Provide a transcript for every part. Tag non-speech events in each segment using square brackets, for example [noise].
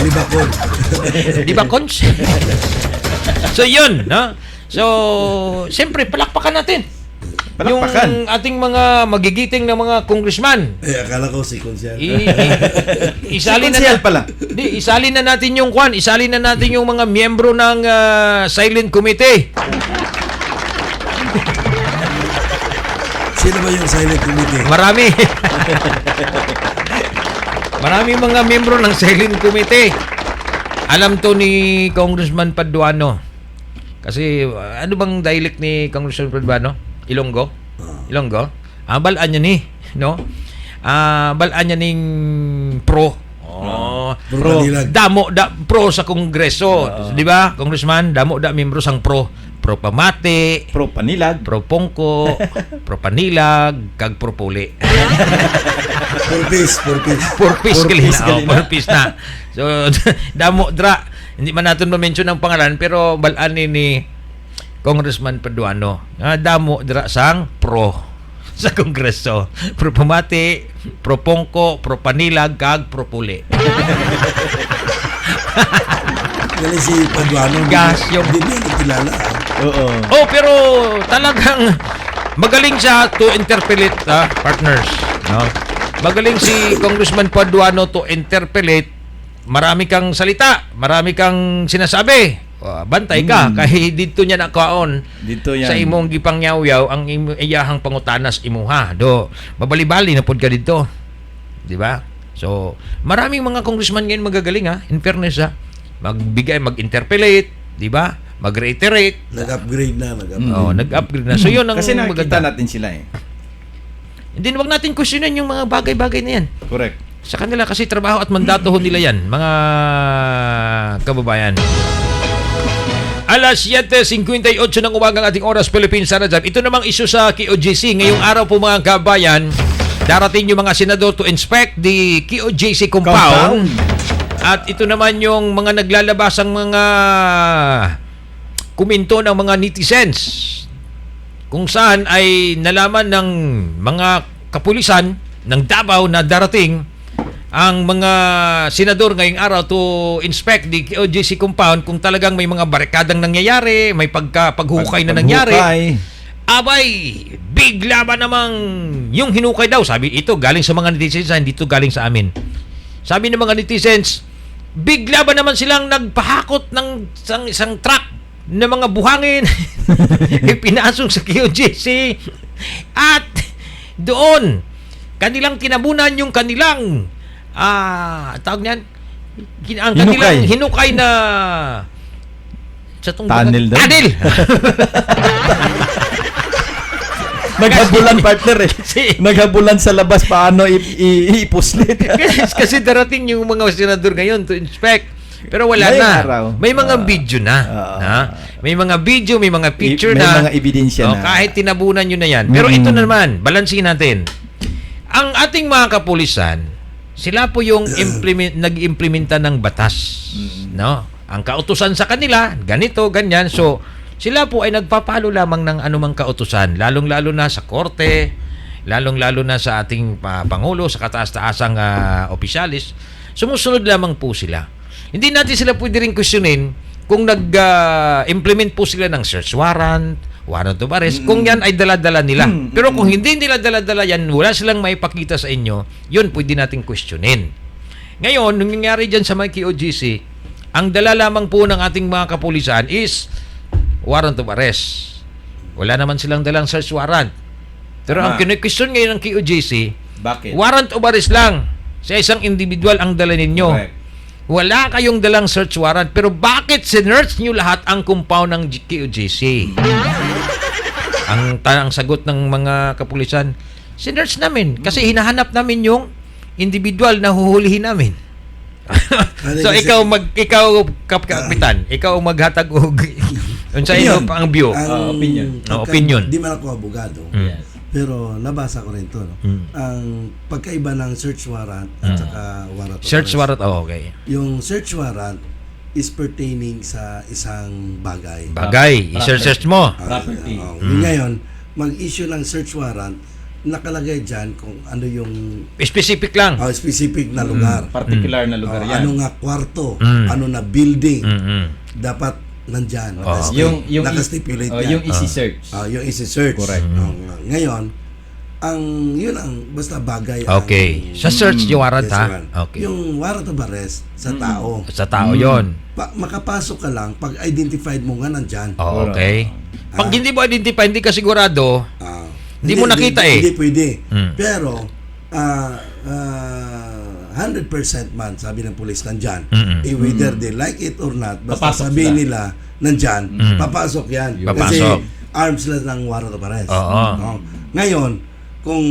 Di ba, Cons? so, yun, no? So, siyempre, palakpakan natin. Palakpakan. Yung ating mga magigiting na mga congressman. eh, akala ko si Consial. I, i- [laughs] isalin na, Konsehal na pala. Di, isalin na natin yung kwan, isalin na natin yung mga miyembro ng ah, silent committee. Sino ba yung silent committee? Marami. [laughs] Marami mga miyembro ng silent committee. Alam to ni Congressman Paduano. Kasi uh, ano bang dialect ni Congressman Paduano? Ilonggo? Ilonggo? Ah, balaan niya ni, no? Ah, balaan niya ning pro. Oh. Pro Kanilag. Damo da pro sa kongreso, di ba? Congressman, damo da miyembro sang pro. Pro pamati, Pro panilag. pro pongko, [laughs] pro panilag, kag pro puli. [laughs] Four piece, four piece. Four piece Four gali piece na. Oh, piece na. So, [laughs] damo dra. Hindi man natin ma-mention ang pangalan pero balaan ni ni Congressman Paduano. Ah, damo dra sang pro sa kongreso. Pro pamati, pro pongko, pro panilag, kag pro puli. Kaya si Paduano. Gas yung- Hindi niya nagkilala. Oo. Oh, pero talagang magaling siya to interpolate ah, partners. No? Magaling si Congressman Paduano to interpolate. Marami kang salita, marami kang sinasabi. Ah, bantay ka kahit dito niya nakaon Dito yan. sa imong gipangyaw-yaw ang iyahang pangutanas imuha. Do, mabali-bali na pod ka dito. Di ba? So, maraming mga congressman ngayon magagaling ha, in fairness ha. Magbigay, mag-interpolate, di ba? Mag-reiterate, Nag-upgrade na. Nag-upgrade. Oh, nag-upgrade na. So yun ang Kasi nakikita maganda. natin sila eh. Hindi wag natin questionin yung mga bagay-bagay na yan. Correct. Sa kanila kasi trabaho at mandato ho nila yan, mga kababayan. Alas 7.58 ng umagang ating oras, Philippines Sana Job. Ito namang isu sa KOJC. Ngayong araw po mga kabayan, darating yung mga senador to inspect the KOJC compound. At ito naman yung mga naglalabas ang mga kuminto ng mga netizens kung saan ay nalaman ng mga kapulisan ng Davao na darating ang mga senador ngayong araw to inspect the OJC compound kung talagang may mga barikadang nangyayari, may pagka paghukay na nangyari. Paghukay. Abay, bigla ba namang yung hinukay daw? Sabi, ito galing sa mga netizens, hindi ito galing sa amin. Sabi ng mga netizens, bigla ba naman silang nagpahakot ng isang, isang truck na mga buhangin [laughs] ipinasok sa QGC at doon kanilang tinabunan yung kanilang ah tawag niyan ang kanilang Hinukay. hinukay na sa tong Tunnel daw. Tunnel. [laughs] Naghabulan partner eh. [laughs] Naghabulan sa labas paano i- i- ipuslit. kasi, kasi darating yung mga senador ngayon to inspect. Pero wala Ngayong na. araw. May mga Ah. video na. Ah. na. May mga video, may mga picture may na. mga ebidensya Oh, na. Kahit tinabunan nyo na yan. Pero Mm. ito naman, balansin natin. Ang ating mga kapulisan, sila po yung [clears throat] implement, nag-implementa ng batas. Mm. No? Ang kautusan sa kanila, ganito, ganyan. So, sila po ay nagpapalo lamang ng anumang kautusan. Lalong-lalo na sa korte, lalong-lalo na sa ating ah, Pangulo, sa kataas-taasang ah, opisyalis. Sumusunod lamang po sila. Hindi natin sila pwede rin questionin kung nag-implement po sila ng search warrant, warrant of arrest, kung yan ay dala-dala nila. Mm, Pero kung hindi nila dala-dala yan, wala silang maipakita sa inyo, yun pwede natin questionin. Ngayon, nung nangyari dyan sa may KOGC, ang dala lamang po ng ating mga kapulisan is warrant of arrest. Wala naman silang dalang search warrant. Pero ang Tama. kine-question ngayon ng KOGC, Bakit? warrant of arrest lang sa isang individual ang dala ninyo. Correct. Wala kayong dalang search warrant. Pero bakit sinerch nyo lahat ang compound ng KOJC? ang, ta- ang sagot ng mga kapulisan, sinerch namin. Kasi hinahanap namin yung individual na huhulihin namin. [laughs] so kasi- ikaw mag ikaw kap kapitan, ikaw ang maghatag og [laughs] unsa pa ang view. Ang Ah, opinion. Ah, pagka- opinion. Di man ako abogado. Mm. Pero nabasa ko rin to. No? Mm. Ang pagkaiba ng search warrant at saka warrant of Search arrest. warrant oh, okay. Yung search warrant is pertaining sa isang bagay. Bagay, i-search mo. Ah, Property. oo. Mm. Ngayon, mag-issue ng search warrant nakalagay dyan kung ano yung Specific lang. ah, specific na lugar. Particular na lugar Ah, yan. ano nga kwarto, Mm. ano na building, Mm-mm. dapat nandyan. Oh, Nakastip- yung yung nakastipulate oh, yan. yung easy search. Ah, yung isi-search. Correct. Ah, ngayon, ang yun ang basta bagay ang- Okay. Sa search yung warrant Yes, ha? Okay. Yung warrant of arrest sa tao. Sa tao yon. Pa- makapasok ka lang pag identified mo nga nandyan. Oh, okay. Pag Ah. hindi mo identify, hindi ka sigurado, Ah, Hindi mo nakita eh. Hindi pwede. Mm. Pero, ah, ah, 100% man, sabi ng pulis, nandyan. Mm-mm. Eh, whether they like it or not, basta Papasok sabihin sila. nila, nandyan, papasok yan. Mm. Papasok. Kasi arms lang ng warrant of arrest. Oo. No? Ngayon, kung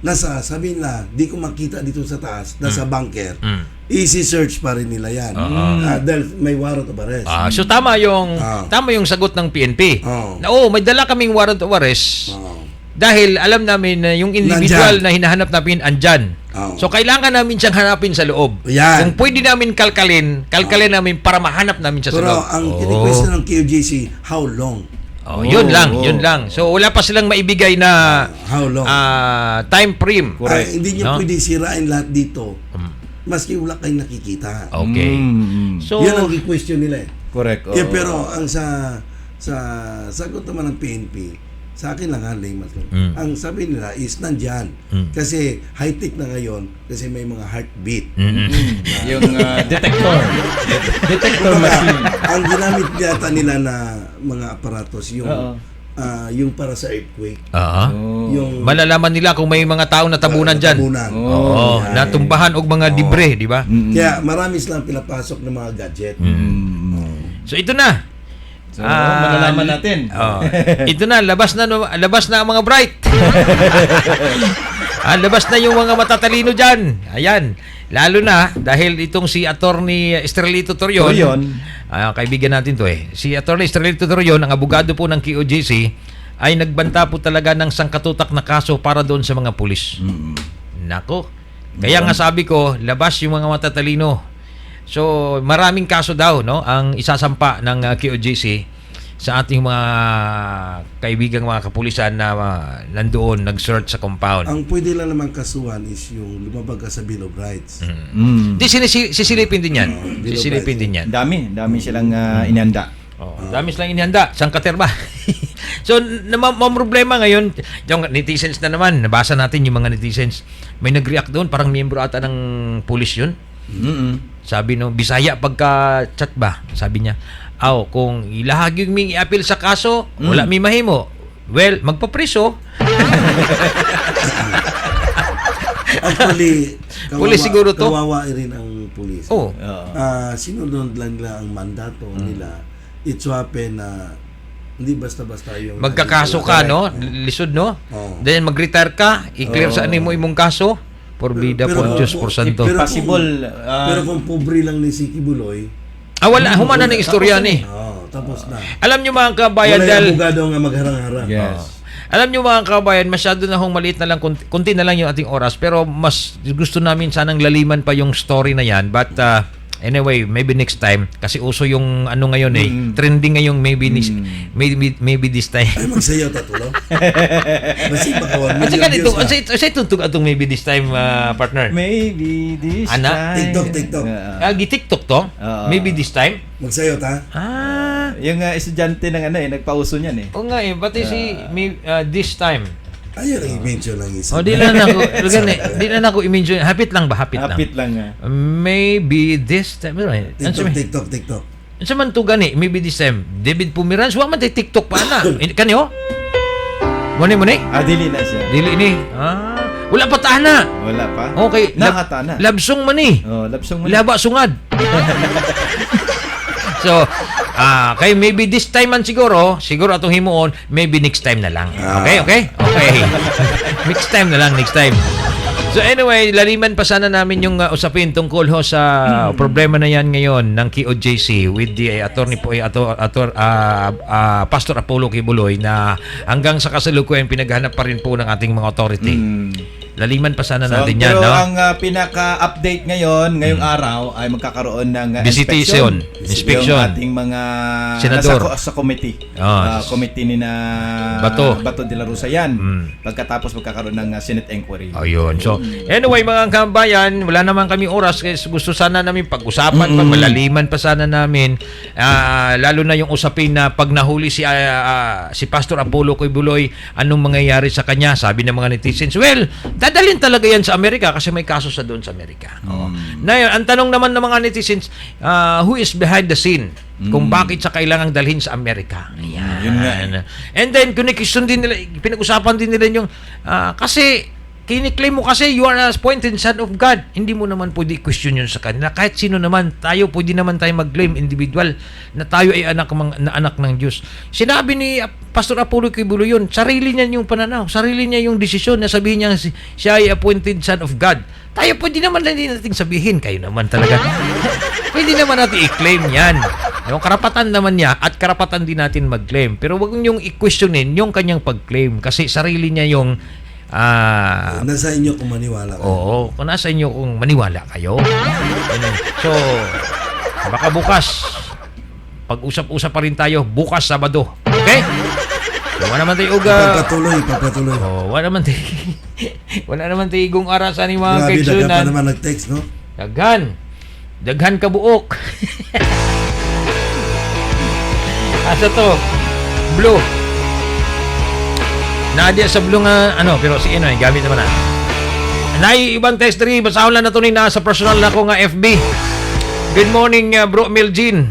nasa, sabihin nila, di ko makita dito sa taas, nasa bunker, Mm. easy search pa rin nila yan. Oo. Ah, dahil may warrant of arrest. Ah, so tama yung Ah. tama yung sagot ng PNP. Oo. Na, oh, may dala kaming warrant of arrest Oo. dahil alam namin na yung individual Nandyan. na hinahanap namin andyan. So kailangan namin siyang hanapin sa loob. Yan. Kung pwede namin kalkalin, kalkalin namin para mahanap namin siya sa Pero loob. ang Oh. ng QGC, how long? Oh, yun Oh, lang, oh. yun lang. So wala pa silang maibigay na How long? ah, time frame. Correct. Ah, hindi nyo No? pwede sirain lahat dito. Mm. Maski wala kayong nakikita. Okay. Mm, mm. So Yan ang question nila eh. Correct. Eh, oo. pero ang sa sa sagot naman ng PNP, sa akin lang ha, layman ko. Mm. Ang sabi nila is nandyan. Mm. Kasi high-tech na ngayon kasi may mga heartbeat. Mm-mm. Mm, yung ah, detector. detector machine. ang ginamit yata nila na mga aparatos yung ah, yung para sa earthquake. Oh. Yung Malalaman nila kung may mga taong natabunan ah, dyan. tabunan. Oo, Yan. natumbahan og mga debris, di ba? Mm, mm. Kaya marami silang pinapasok ng mga gadget. Mm. So ito na. So, Ah, malalaman natin. Oh, [laughs] ito na, labas na labas na ang mga bright. [laughs] ah, labas na yung mga matatalino diyan. Ayan. Lalo na dahil itong si Attorney Estrelito Torion. Torion. Ah, kaibigan natin to eh. Si Attorney Estrelito Torion, ang abogado po ng QOJC, ay nagbanta po talaga ng sangkatutak na kaso para doon sa mga pulis. Mm. Nako. Kaya nga sabi ko, labas yung mga matatalino. So, maraming kaso daw, no? Ang isasampa ng uh, QOJC sa ating mga kaibigang mga kapulisan na uh, nandoon, nag-search sa compound. Ang pwede lang naman kasuhan is yung lumabag ka sa Bill of Rights. Mm. Di sinisi- sisilipin din yan. Oh, ba Sisilipin din yan. Dami, dami silang ah, inanda. Oh, dami silang inihanda. Saan katerba? [laughs] so, na, ma- ma- problema ngayon, yung netizens na naman, nabasa natin yung mga netizens. May nag-react doon, parang miyembro ata ng pulis yun. Mm. Sabi no, Bisaya pagka chat ba? Sabi niya, aw, kung ilahag yung ming i-appeal sa kaso, wala mi mahimo. Well, magpapreso. Actually, [laughs] kawawa, Pulis siguro to? Kawawa rin ang pulis. Oh. Oo. Ah, sinunod lang nila ang mandato Hmm. nila. It's happen na hindi basta-basta yung... Magkakaso ka, no? Lisod, no? Oo. Then mag-retire ka, i-clear sa ano mo imong kaso. Por vida, Pero- por pero Diyos, por santo. pero- Possible. ah, Pero kung pobre lang ni Siki Buloy, Ah, wala. Humana ng istorya ni. oh, tapos na. Alam nyo mga kabayan, Wala yung dahil... abogado nga magharang-harang. yes. Alam nyo mga kabayan, masyado na hong maliit na lang, kunti, kunti na lang yung ating oras, pero mas gusto namin sanang laliman pa yung story na yan. But uh, anyway, maybe next time, kasi uso yung ano ngayon eh, Mm. trending ngayon maybe, nis- Mm. maybe, maybe this time. Ay, magsayaw tatulo. Basi [laughs] baka one At million saka views dito, na. at sa tuntog atong maybe this time, uh, partner. Maybe this Ana? time. TikTok, TikTok. Ah, Ah, gi-tiktok to? Oo. maybe this time? Magsayaw ta. Ah, yung ah, estudyante ng ano eh, nagpauso niyan eh. o nga eh, pati si may, uh, this time. Ayun ang i-mention lang isa. O, di lang ako, gani, [laughs] di lang ako i-mention. Hapit lang ba? Hapit, lang. Hapit lang ah. Maybe this time. Ano eh? Ano TikTok? TikTok, TikTok. Ano sa man to gani? Maybe this time. David Pumirans, wa man tay TikTok pa na. [laughs] Eh, Kanyo? Muni muni? Ah, dili na siya. Dili ni. Ah, wala pa tana. Wala pa. Okay, lab, Nakatana. labsong man ni. Oh, labsong mo. Laba sungad. [laughs] so, ah, kay maybe this time man siguro, siguro atong himuon, maybe next time na lang. Okay, okay? Okay. [laughs] next time na lang, next time. So anyway, laliman pa sana namin yung uh, usapin tungkol ho sa problema na yan ngayon ng KOJC with the uh, attorney po, uh, ator, ator, ah, ah, Pastor Apollo Kibuloy na hanggang sa kasalukuyan pinaghanap pa rin po ng ating mga authority. Mm. Laliman pa sana So, natin yan, pero no? ang ah, pinaka-update ngayon, ngayong araw, ay magkakaroon ng ah, Visitation. inspection. Inspection. Yung ating mga Senador. nasa sa committee. Ah. Ah, committee ni na Bato. Bato de la Rosa yan. Mm. Pagkatapos magkakaroon ng ah, Senate inquiry. Oh, yun. So, anyway, mga kabayan, wala naman kami oras kasi gusto sana namin pag-usapan pa, malaliman pa sana namin. Ah, lalo na yung usapin na pag nahuli si, ah, ah, si Pastor Apollo Coybuloy, anong mangyayari sa kanya? Sabi ng mga netizens, well, dadalhin talaga yan sa Amerika kasi may kaso sa doon sa Amerika. Oo. Na yun, ang tanong naman ng mga netizens, ah, who is behind the scene? Kung bakit sa kailangang dalhin sa Amerika. Ayan. Yun nga eh. And then, kinikisyon din nila, pinag-usapan din nila yung, ah, kasi, kiniklaim mo kasi you are a appointed son of God. Hindi mo naman pwede question yun sa kanila. Kahit sino naman, tayo pwede naman tayo mag-claim individual na tayo ay anak, ng- na anak ng Diyos. Sinabi ni Pastor Apollo Kibulo yun, sarili niya yung pananaw, sarili niya yung desisyon na sabihin niya si- siya ay appointed son of God. Tayo pwede naman na din natin sabihin, kayo naman talaga. [laughs] pwede naman natin i-claim yan. Yung karapatan naman niya at karapatan din natin mag-claim. Pero wag niyong i-questionin yung kanyang pag-claim kasi sarili niya yung ah Nasa inyo kung maniwala ka. Oo, kung nasa inyo kung maniwala kayo. So, baka bukas, pag-usap-usap pa rin tayo, bukas Sabado. Okay? Wala naman tayo uga. Pagpatuloy, pagpatuloy. Oh, wala naman tayo. [laughs] wala naman tayo igong arasan ni mga Grabe, pa kaigsunan. naman nag-text, no? Daghan. Daghan ka buok. [laughs] Asa to? Blue. Nadia sa blue nga, ano, pero si ano, gamit naman na. Nay, ibang text rin. Basahon lang na ito ni nasa personal na ko nga FB. Good morning, uh, bro Melgin.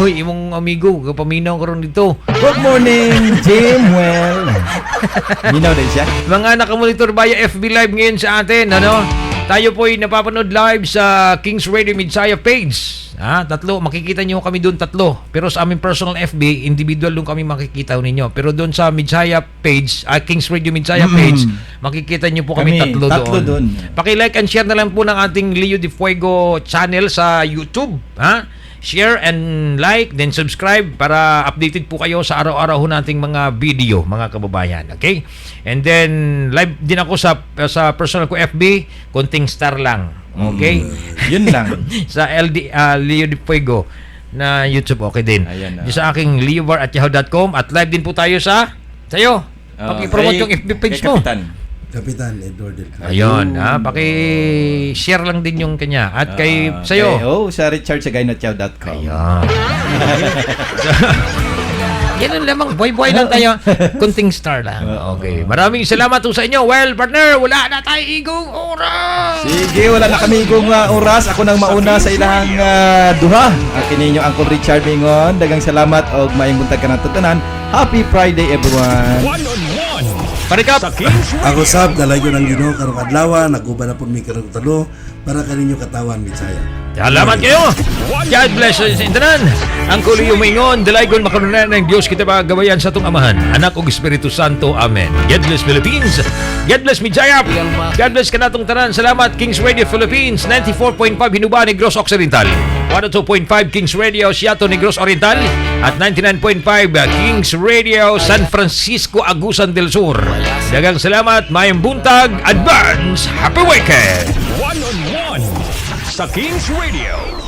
Hoy, imong amigo, kapaminaw ko ron dito. Good morning, Jim. Well, minaw din siya. Mga nakamonitor via FB Live ngayon sa atin, ano? Tayo po ay napapanood live sa Kings Radio Midsaya page. Ha? Tatlo, makikita niyo kami doon tatlo. Pero sa aming personal FB, individual doon kami makikita ninyo. Pero doon sa Midsaya page, ah, Kings Radio Midsaya page, makikita niyo po kami, Kami, tatlo, tatlo doon. doon. Paki-like and share na lang po ng ating Leo de Fuego channel sa YouTube, ha? Share and like, then subscribe para updated po kayo sa araw-araw ho nating mga video, mga kababayan. Okay? And then, live din ako sa sa personal ko FB, konting star lang. Okay? Yun lang. [laughs] sa LD, ah, Leo de Fuego na YouTube, okay din. Ayan. Di sa aking leobar at yahoo.com at live din po tayo sa sa'yo. Ah, Paki-promote yung FB page mo. Kapitan. Kapitan Edward Del Carmen. Ayun, ha, paki-share lang din yung kanya. At kay Ah, sa'yo. kay- oh, sa richardsagaynotchow.com. Ayan. [laughs] Ganun lamang, boy-boy lang tayo. Kunting star lang. Okay. Maraming salamat po sa inyo. Well, partner, wala na tayo igong oras. Sige, wala na kami kung uh, oras. Ako nang mauna sa ilang uh, duha. Akin ninyo Uncle Richard Mingon. Dagang salamat o maayong buntag ka ng tutanan. Happy Friday everyone. Parikap. Ako sab, dalayo ng Ginoo karong adlaw, naguba na po mi karong talo para kaninyo katawan Bisaya. Salamat kayo. God bless sa intanan. Ang kuli umingon, dalaygon makarunan ng Diyos kita ba gabayan sa itong amahan. Anak og Espiritu Santo. Amen. God bless Philippines. God bless Mijayap. God bless kanatong tanan. Salamat Kings Radio Philippines. 94.5 Hinuba Negros Occidental. 102.5 Kings Radio Siato Negros Oriental. At 99.5 Kings Radio San Francisco Agusan del Sur. Dagang salamat. Mayang buntag. Advance. Happy weekend. One on one sa Kings Radio.